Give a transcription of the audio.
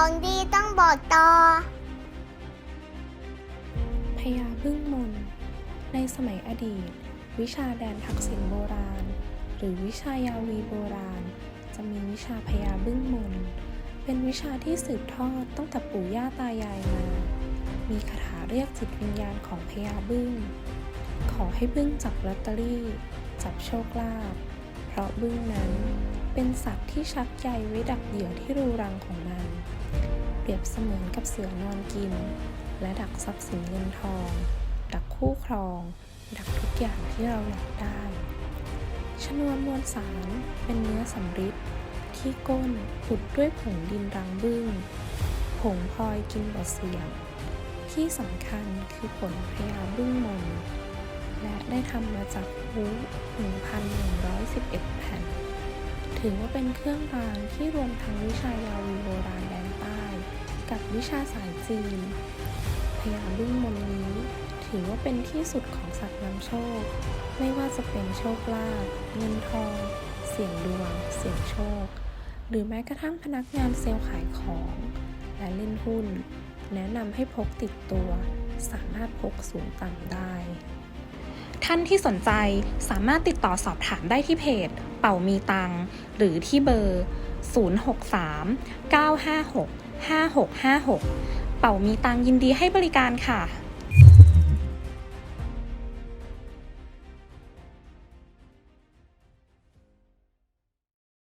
ของดีต้องบอกต่อพญาบึ้งมน ในสมัยอดีต วิชาแดนทักษิณโบราณ หรือวิชายาวีโบราณ จะมีวิชาพญาบึ้งมน เป็นวิชาที่สืบทอดตั้งแต่ปู่ย่าตายายมา มีคาถาเรียกจิตวิญญาณของพญาบึ้ง ขอให้บึ้งจับลอตเตอรี่ จับโชคลาภ เพราะบึ้งนั้นเป็นสัตว์ที่ชักใยไว้ดักเหยื่อที่รูรังของมัน รียบเสมือนกับเสือนอนกิน และดักทรัพย์สินเงินทอง ดักคู่ครอง ดักทุกอย่างที่เราอยากได้ ชนวนมวลสารเป็นเนื้อสำริดที่ก้นอุดด้วยผงดินรังบึ้ง ผงพลอยกินบ่เสียง ที่สำคัญคือผลพยาบึ้งมน และได้ทำมาจากฮู1,111 แผ่น ถือว่าเป็นเครื่องรางที่รวมทั้งวิชายาวีโกับวิชาสายจีนพญาบึ้งมนนี้ ถือว่าเป็นที่สุดของสัตว์นำโชค ไม่ว่าจะเป็นโชคลาภเงินทอง เสี่ยงดวง เสี่ยงโชค หรือแม้กระทั่งพนักงานเซลล์ขายของ และเล่นหุ้น แนะนำให้พกติดตัว สามารถพกสูงต่ำได้ ท่านที่สนใจสามารถติดต่อสอบถามได้ที่เพจ เป่ามีตัง หรือที่เบอร์ 063 956 5656 เป่ามีตังยินดีให้บริการค่ะ